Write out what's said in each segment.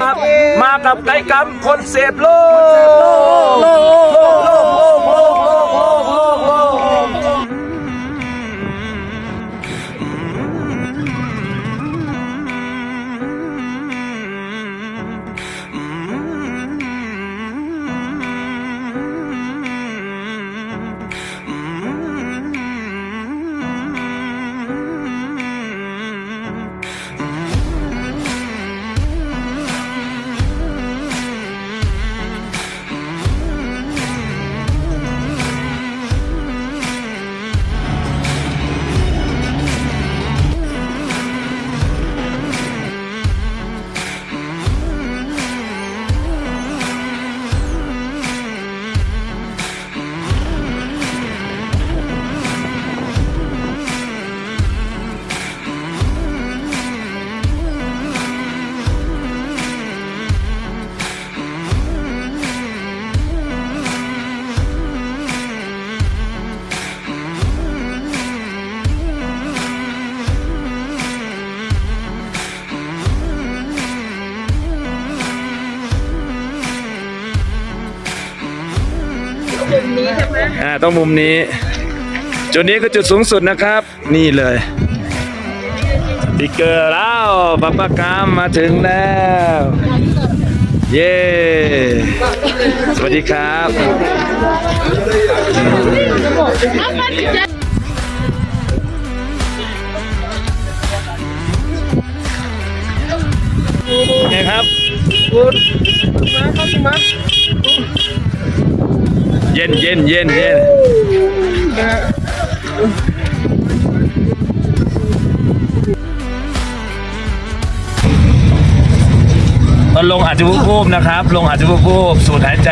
ครับมากับไกด์กัมคนเสพโลก อ่าต้องมุมนี้ จุดนี้คือจุดสูงสุดนะครับ นี่เลยสติ๊กเกอร์แล้วปัปปากามมาถึงแล้ว เย้สวัสดีครับไงครับคุณมาเข้ามา เย็นเย็นเย็นเย็นตอนลงอาจจะวูบๆนะครับ ลงอาจจะวูบๆสูดหายใจ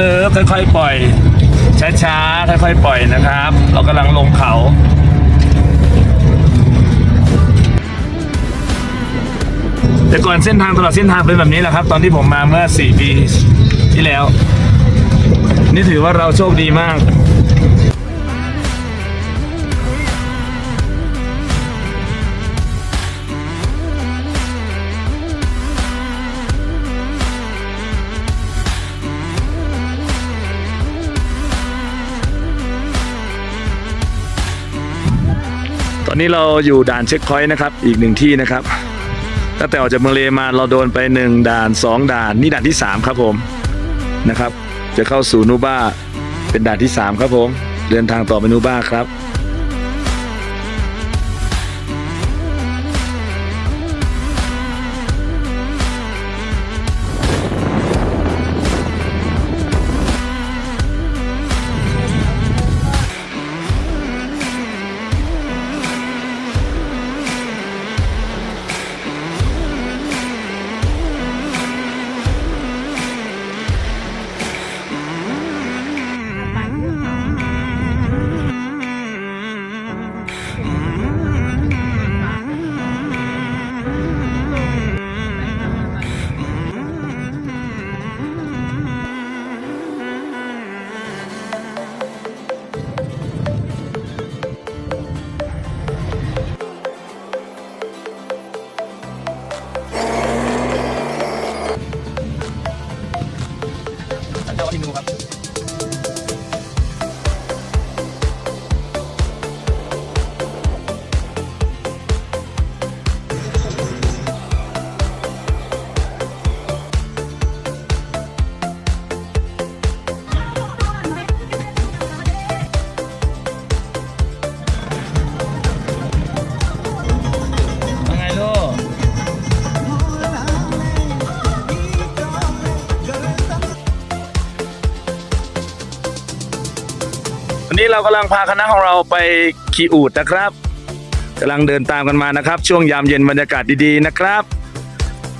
ลึกๆค่อยๆปล่อย ช้าๆค่อยๆปล่อยนะครับ เรากำลังลงเขาแต่ก่อนเส้นทางตลอดเส้นทางเป็นแบบนี้แหละครับ ตอนที่ผมมาเมื่อ 4 ปีที่แล้ว นี่ถือว่าเราโชคดีมาก ตอนนี้เราอยู่ด่านเช็คพอยต์นะครับ อีกหนึ่งที่นะครับตั้งแต่ออกจากเมืองเลมาเราโดนไปหนึ่งด่านสองด่าน นี่ด่านที่สามครับผมนะครับ จะเข้าสู่นูบ้าเป็นด่านที่สามครับผม เดินทางต่อไปนูบ้าครับ นี้เรากำลังพาคณะของเราไปขี่อูดนะครับกำลังเดินตามกันมานะครับ ช่วงยามเย็นบรรยากาศดีๆนะครับ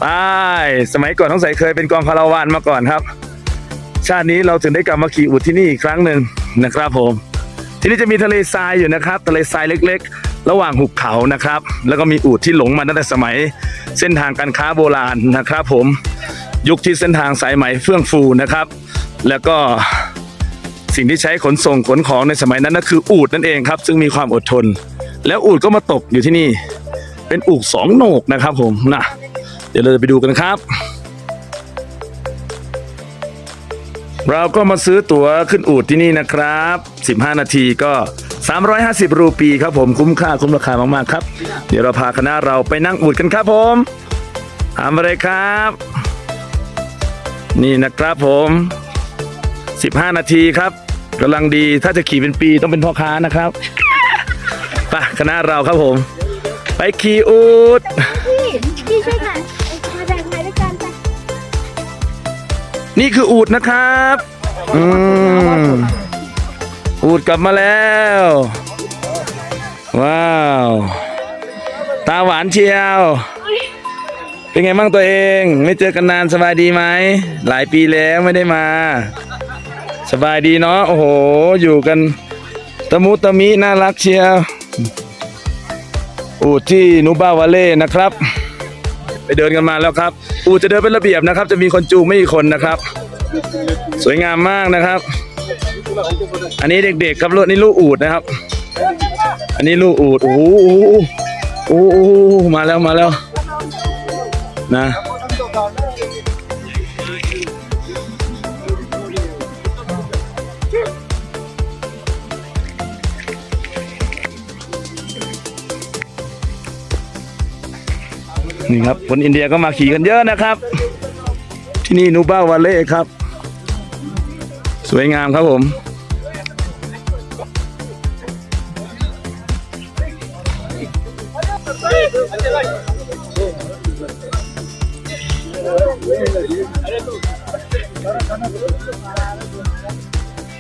ไปสมัยก่อนต้องใส่เคยเป็นกองคาราวานมาก่อนครับ ชาตินี้เราถึงได้กลับมาขี่อูดที่นี่อีกครั้งหนึ่งนะครับผม ที่นี่จะมีทะเลทรายอยู่นะครับ ทะเลทรายเล็ก ๆ ระหว่างหุบเขานะครับ แล้วก็มีอูดที่หลงมาตั้งแต่สมัย เส้นทางการค้าโบราณนะครับ ผมยุคที่เส้นทางสายไหมเฟื่องฟูนะครับ แล้วก็ สิ่งที่ใช้ขนส่งขนของในสมัยนั้นก็คืออูดนั่นเองครับ ซึ่งมีความอดทน แล้วอูดก็มาตกอยู่ที่นี่ เป็นอูดสองโหนกนะครับผมนะเดี๋ยวเราจะไปดูกันครับ เราก็มาซื้อตั๋วขึ้นอูดที่นี่นะครับ 15 นาทีก็ 350 รูปีครับผมคุ้มค่าคุ้มราคามากๆครับ เดี๋ยวเราพาคณะเราไปนั่งอูดกันครับผมตามมาเลครับ นี่นะครับผม 15 นาทีครับกำลังดีถ้าจะขี่เป็นปีต้องเป็นพ่อค้านะครับไปคณะเราครับผม ไปขี่อูดพี่พี่ช่วยถ่ายมาถ่ายถ่ายด้วยกันไปนี่คืออูดนะครับอืมอูดกลับมาแล้ว ว้าว ตาหวานเชียว เป็นไงบ้างตัวเอง ไม่เจอกันนานสบายดีไหม หลายปีแล้วไม่ได้มา สบายดีเนาะโอ้โห อยู่กันตะมุตะมิน่ารักเชียวอูดที่นูบ้าวาเล่นะครับ ไปเดินกันมาแล้วครับ อูจะเดินเป็นระเบียบนะครับ จะมีคนจูงไม่กี่คนนะครับ สวยงามมากนะครับ อันนี้เด็กๆครับรถนี่ลูกอูดนะครับ อันนี้ลูกอูดโอ้โหโอ้โหโอ้โหมาแล้วมาแล้วนะ นี่ครับคนอินเดียก็มาขี่กันเยอะนะครับ ที่นี่นูบ้าวาเล่ครับ สวยงามครับผม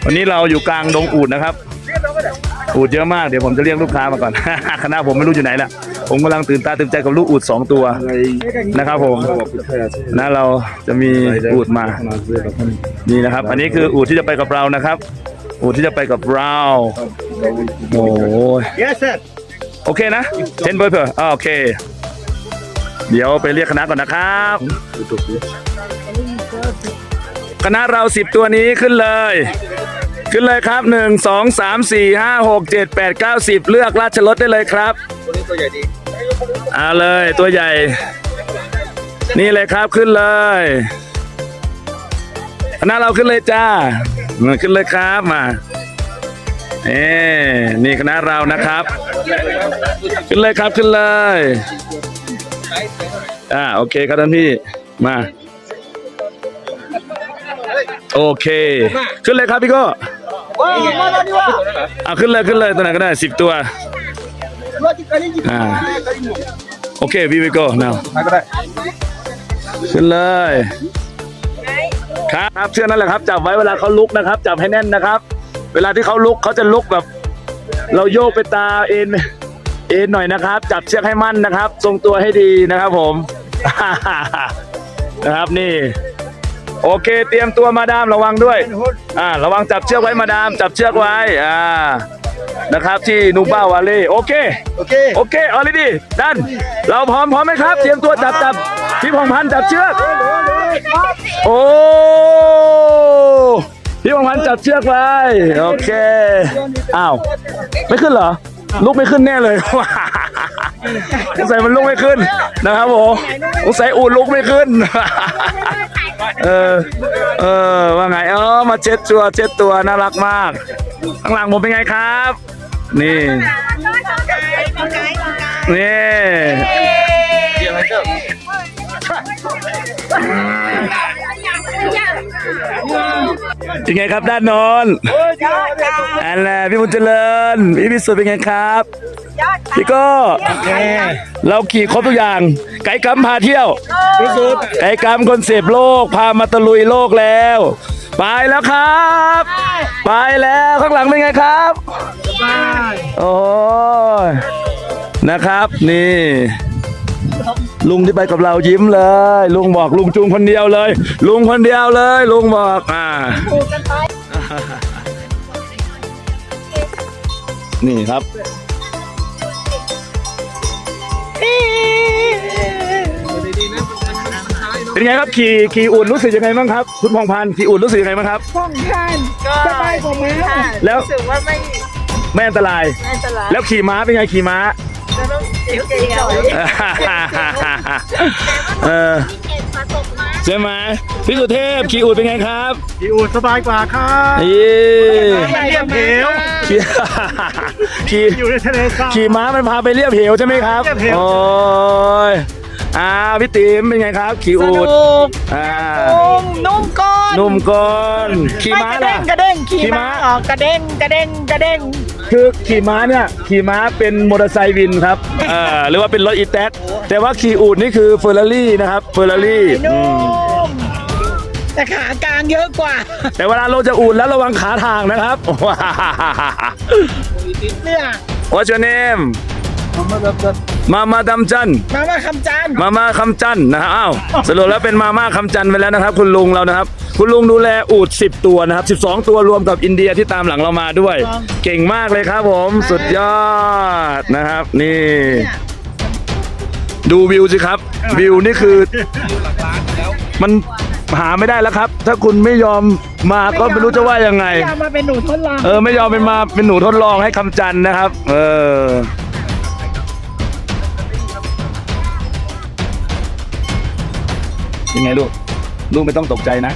วันนี้เราอยู่กลางดงอูดนะครับ อูดเยอะมากเดี๋ยวผมจะเรียกลูกค้ามาก่อน คณะผมไม่รู้อยู่ไหนและ ผมกำลังตื่นตาตื่นใจกับลูกอูดสองตัวนะครับผมนะเราจะมีอูดมานี่นะครับ อันนี้คืออูดที่จะไปกับเรานะครับ อูดที่จะไปกับเราโอ้ย Yes, sir. โอเคนะเทนเบอร์เพอร์โอเค เดี๋ยวไปเรียกคณะก่อนนะครับคณะเราสิบตัวนี้ขึ้นเลย ขึ้นเลยครับหนึ่งสองสามสี่ห้าหกเจ็ดแปดเก้าสิบเลือกราชรถได้เลยครับ เอาเลยตัวใหญ่ นี่เลยครับขึ้นเลยคณะเราขึ้นเลยจ้ามาขึ้นเลยครับมาเอ้นี่คณะเรานะครับ ขึ้นเลยครับขึ้นเลยอ่าโอเคครับท่านพี่มา โอเค ขึ้นเลยครับพี่โก้อ่าขึ้นเลยขึ้นเลยตัวไหนก็ได้สิบตัวอ่า โอเคพี่วิโก้ now ขึ้นเลย ครับเชื่อนั่นแหละครับ จับไว้เวลาเขาลุกนะครับ จับให้แน่นนะครับ เวลาที่เขาลุกเขาจะลุกแบบ เราโยกไปตาเอ็นเอ็นหน่อยนะครับ จับเชือกให้มั่นนะครับ ทรงตัวให้ดีนะครับผม นะครับนี่ โอเค เตรียมตัวมาดามระวังด้วย อ่า ระวังจับเชือกไว้มาดาม จับเชือกไว้ อ่า นะครับที่นูบ้าวาเล่โอเค Okay. โอเคออลดีดัน เราพร้อมพร้อมไหมครับ เตรียมตัวจับจับพี่พงษ์พันธ์จับเชือก โอ้พี่พงษ์พันธ์จับเชือกไว้โอเคอ้าวไม่ขึ้นเหรอ ลุกไม่ขึ้นแน่เลยสงสัยมันลุกไม่ขึ้นนะครับผมสงสัยอูดลุกไม่ขึ้น เออ เออว่าไงเออมาเช็ดตัวเช็ดตัวน่ารักมาก ข้างหลังผมเป็นไงครับ นี่นี่เป็นไงครับด้านโนนอันแหละพี่บุญเจริญพี่พิสุทธิ์เป็นไงครับพี่ก็เราขี่ครบทุกอย่าง ไก่กำพาเที่ยว ไก่กำคนเสพโลก พามาตะลุยโลกแล้ว ไปแล้วครับ ไปแล้วข้างหลังเป็นไงครับโอ้ยนะครับนี่ ลุงที่ไปกับเรายิ้มเลย ลุงบอกลุงจูงคนเดียวเลย ลุงคนเดียวเลย ลุงบอกอ่านี่ครับ เป็นไงครับขี่ขี่อุ่นรู้สึกยังไงบ้างครับคุณพงษ์พันธ์ขี่อุ่นรู้สึกยังไงบ้างครับ ป้องกันสบายกว่าม้าแล้ว รู้สึกว่าไม่ไม่อันตรายอันตรายแล้วขี่ม้าเป็นไงขี่ม้า จะต้องเสียวเสียวเออเก็บผสมมาใช่ไหมพี่สุเทพขี่อูดเป็นไงครับขี่อูดสบายกว่าครับเย้ไม่เรียบเหวขี่ขี่อยู่ในทะเลทรายขี่ม้ามันพาไปเรียบเหวใช่ไหมครับเรียบเหว โอ้ย อ่าพี่ติ๋มเป็นไงครับ ขี่อูดอ่านุ่มนุ่มก้อนนุ่มก้อนขี่ม้าไม่ล่ะ กระเด้งกระเด้งขี่ขี่ม้า ม้าออกกระเด้งกระเด้งกระเด้งคือขี่ม้าเนี่ยขี่ม้าเป็นมอเตอร์ไซค์วินครับเอ่อหรือว่าเป็นรถอีแท็กแต่ว่าขี่อูดนี่คือเฟอร์รารี่นะครับเฟอร์รารี่นุ่มแต่ขากลางเยอะกว่าแต่เวลาเราจะอูดแล้วระวังขาทางนะครับเนี่ย What's your name มามาดำจันมามาคำจานมาม่าคำจันทร์นะฮะอ้าวสรุปแล้วเป็นมาม่าคำจันทร์ไปแล้วนะครับ คุณลุงเรานะครับ คุณลุงดูแลอูด10 ตัวนะครับ 12 ตัวรวมกับอินเดียที่ตามหลังเรามาด้วย เก่งมากเลยครับผมสุดยอดนะครับ นี่ ดูวิวสิครับ วิวนี่คือมันหาไม่ได้แล้วครับ ถ้าคุณไม่ยอมมาก็ไม่รู้จะว่ายังไงอย่ามาเป็นหนูทดลองเออไม่ยอมเป็นมาเป็นหนูทดลองให้คำจันทร์นะครับ เออ ยังไงลูก ลูกไม่ต้องตกใจนะ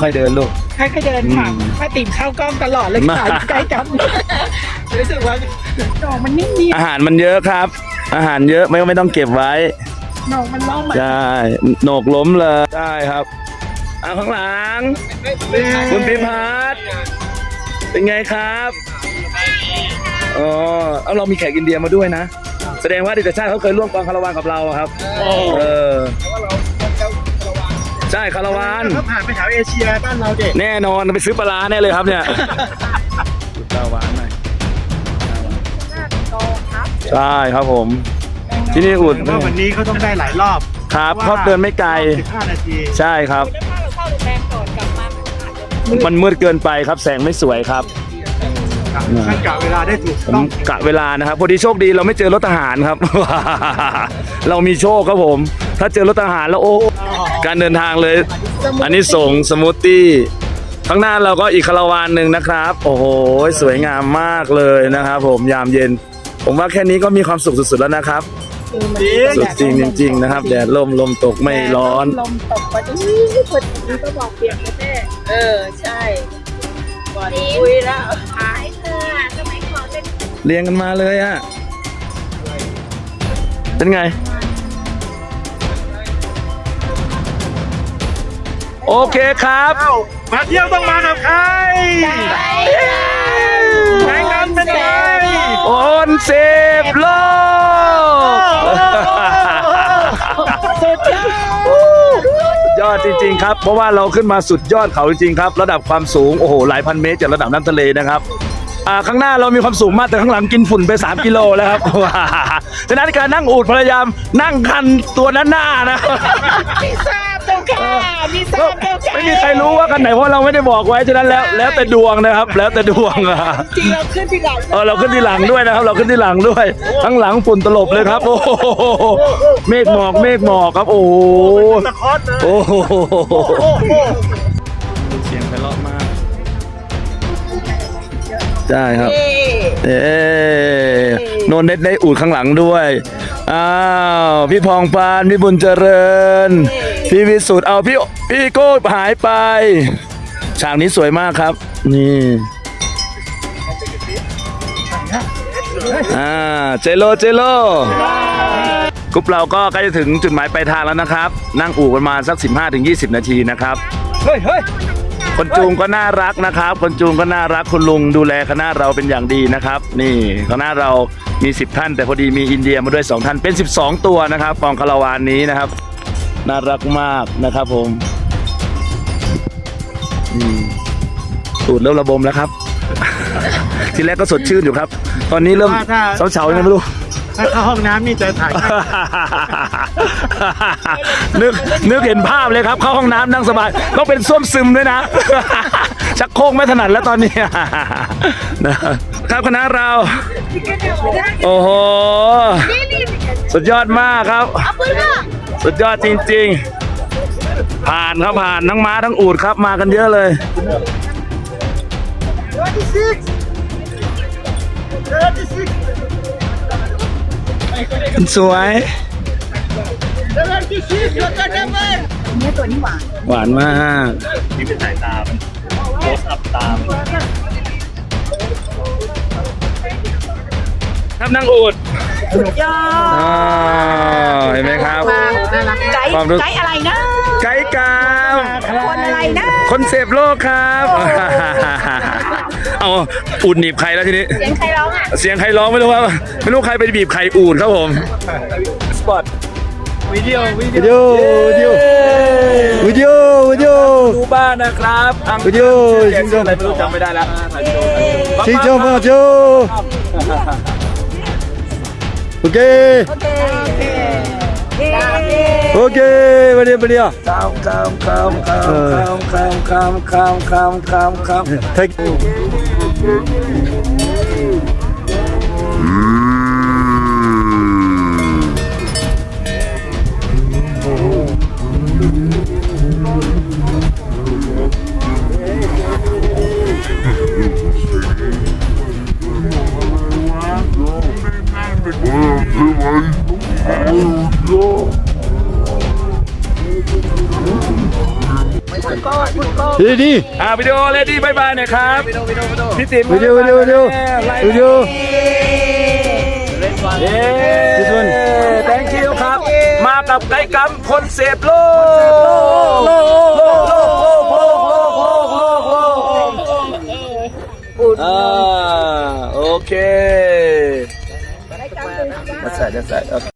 ค่อยๆเดินลูกให้เขาเดินผ่านป้าติ๋มเข้ากล้องตลอดเลยมาขายใกล้กันรู้สึกว่าดอกมันนิ่มดีอาหารมันเยอะครับ อาหารเยอะไม่ไม่ต้องเก็บไว้ดอกมันล่องมาใช่โหนกล้มเลยใช่ครับอ่าข้างหลัง คุณพิพัฒน์เป็นไงครับอ๋อเอาเรามีแขกอินเดียมาด้วยนะ แสดงว่าดิจชาติเขาเคยร่วมกองคาราวานกับเราอะครับ เออ ใช่คาราวานเขาผ่านไปแถวเอเชียบ้านเราเด็กแน่นอนไปซื้อปลาร้าแน่เลยครับเนี่ยคาราวานหน่อยใช่ครับผม ที่นี่อุ่นว่าวันนี้เขาต้องได้หลายรอบ ครับเขาเดินไม่ไกล 15 นาที ใช่ครับถ้าเราเข้าโรงแรมก่อนกลับมามันอาจจะมันมืดเกินไปครับแสงไม่สวยครับครับท่านกะเวลาได้ถูกผมต้องกะเวลานะครับพอดีโชคดีเราไม่เจอรถทหารครับ เรามีโชคครับผม ถ้าเจอรถทหารแล้วโอ้การเดินทางเลย อันนี้ส่งสมูทตี้ข้างหน้าเราก็อีกคาราวานหนึ่งนะครับ โอ้โห สวยงามมากเลยนะครับผมยามเย็น ผมว่าแค่นี้ก็มีความสุขสุดๆแล้วนะครับสุดจริงจริงๆนะครับแดดลมลมตกไม่ร้อน ลมตกพอดีพอดีก็บอกเปียกนะแม่เออใช่ก่อนคุยแล้วขายเธอสมัยก่อนเป็นเรียงกันมาเลยอะเป็นไง โอเคครับเอ้ามาเที่ยวต้องมากับใครแข่งกันเป็นไงโอนเซฟโลกสุดยอดยอดจริง ๆ ครับ เพราะว่าเราขึ้นมาสุดยอดเขาจริงๆครับ ระดับความสูง โอ้โห หลายพันเมตรจากระดับน้ำทะเลนะครับอ่าข้างหน้าเรามีความสูงมากแต่ข้างหลังกินฝุ่นไป 3 กิโลแล้วครับฉะนั้นการนั่งอูดพยายามนั่งคันตัวนั้นหน้านะพี่ทราบเจ้าค่ะพี่ทราบเจ้าค่ะไม่มีใครรู้ว่ากันไหนเพราะเราไม่ได้บอกไว้ฉะนั้นแล้วแล้วแต่ดวงนะครับ แล้วแต่ดวงอะจริงเราขึ้นที่หลังเออเราขึ้นที่หลังด้วยนะครับ เราขึ้นที่หลังด้วยข้างหลังฝุ่นตลบเลยครับโอ้โหเมฆหมอกเมฆหมอกครับ โอ้โหตะคอสเลยโอ้โหโอ้โหเสียงไพเราะมากใช่ครับเอ๊ะเอ๊ะโนนเน็ตได้อูดข้างหลังด้วย อ้าวพี่พองปานพี่บุญเจริญ พี่วิสุทธ์เอาพี่พี่โก้หายไปฉากนี้สวยมากครับ นี่อ่าเจโลเจโลกรุ๊ปเราก็ใกล้จะถึงจุดหมายปลายทางแล้วนะครับ นั่งอู่กันมาสัก 15-20 นาทีนะครับ เฮ้ยเฮ้ย คนจูงก็น่ารักนะครับ คนจูงก็น่ารักคุณลุงดูแลคณะเราเป็นอย่างดีนะครับ นี่คณะเรามี 10 ท่าน แต่พอดีมีอินเดียมาด้วย 2 ท่านเป็น 12 ตัวนะครับกองคาราวานนี้นะครับ น่ารักมากนะครับผมอืมตูดเริ่มระบมแล้วครับ ทีแรกก็สดชื่นอยู่ครับ ตอนนี้เริ่มเฉาๆยังไงไม่รู้ ถ้าเข้าห้องน้ำนี่จะถ่ายง่ายนึกนึกเห็นภาพเลยครับ เข้าห้องน้ำนั่งสบายต้องเป็นส้วมซึมด้วยนะ ชักโครกไม่ถนัดแล้วตอนนี้นะครับคณะเรา โอ้โห สุดยอดมากครับ สุดยอดจริง ๆ ผ่านครับผ่านทั้งม้าทั้งอูดครับมากันเยอะเลย สวยเนี่ยตัวนี้หวานหวานมากนี่เป็นสายตามันโคสอัพตามครับนั่งอูดสุดยอดเห็นไหมครับไกด์ความรู้ไกด์อะไรนะ ไกด์กามคนอะไรนะ คนเสพโลกครับ เอาอูดหนีบใครแล้วทีนี้ เสียงใครร้องอะ เสียงใครร้องไม่รู้ว่าไม่รู้ใครไปบีบไข่อูดครับผมสปอตวิดีโอวิวิดีโอวิดีโอวิดีโอวิดีโอดูบ้านนะครับทางวิดีโอแจกเสื้ออะไรไม่รู้จำไม่ได้แล้วชิงโจมาโจโอเคโอเค เย้โอเควันนี้วันนี้คำคำคำคำคำคำคำคำคำคำเทคดีดีอ่าวิดีโอเลดี้บายบายหน่อยครับ พี่ติ๋มวิดีโอวิดีโอวิดีโอวิดีโอ เย้ This one thank you ครับ มากับไกด์กัมคนเสพโลกโลกโลกโลกโลกโลกโลกโลกโลกโลกอ่าโอเค That's right, that's right. Okay.